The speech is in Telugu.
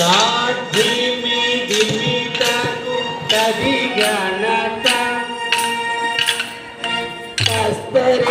సాధ్య పరిగణత కస్తరి